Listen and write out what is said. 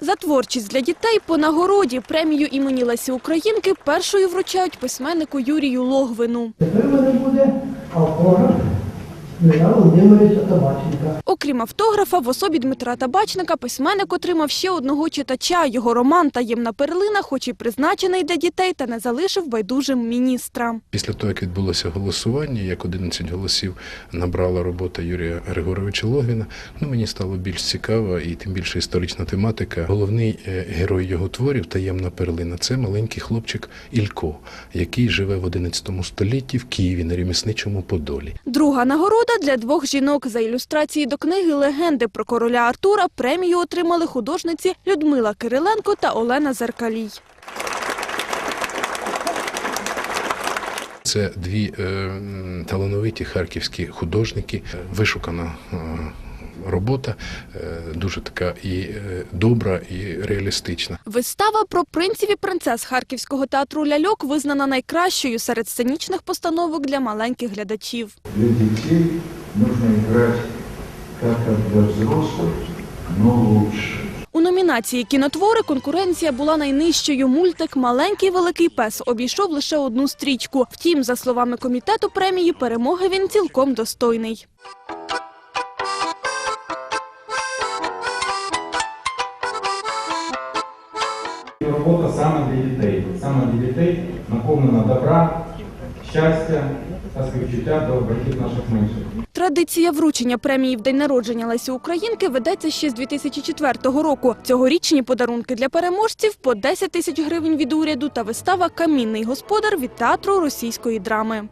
За творчість для дітей по нагороді премію імені Лесі Українки першою вручають письменнику Юрію Логвину. Тепер мене буде автограф Дмитра Володимировича Табаченка. Окрім автографа, в особі Дмитра Табачника письменник отримав ще одного читача. Його роман «Таємна перлина», хоч і призначений для дітей, та не залишив байдужим міністра. Після того, як відбулося голосування, як 11 голосів набрала робота Юрія Григоровича Логвіна, ну мені стало більш цікаво і тим більше історична тематика. Головний е, герой його творів таємна перлина це маленький хлопчик Ілько, який живе в 11 столітті в Києві на ремісничому Подолі. Друга нагорода для двох жінок за ілюстрації до книги «Легенди про короля Артура» премію отримали художниці Людмила Кириленко та Олена Зеркалій. Це дві е, талановиті харківські художники, вишукана е, робота, е, дуже така і е, добра, і реалістична. Вистава про принців і принцес Харківського театру «Ляльок» визнана найкращою серед сценічних постановок для маленьких глядачів. Для детей нужно играть как как для взрослых, но лучше. У номінації «Кінотвори» конкуренція була найнижчою. Мультик «Маленький великий пес» обійшов лише одну стрічку. Втім, за словами комітету премії, перемоги він цілком достойний. Робота саме для дітей. Саме для дітей наповнена добра, щастя та співчуття до братів наших менших. Традиція вручення премії в день народження Лесі Українки ведеться ще з 2004 року. Цьогорічні подарунки для переможців по 10 тисяч гривень від уряду та вистава «Камінний господар» від театру російської драми.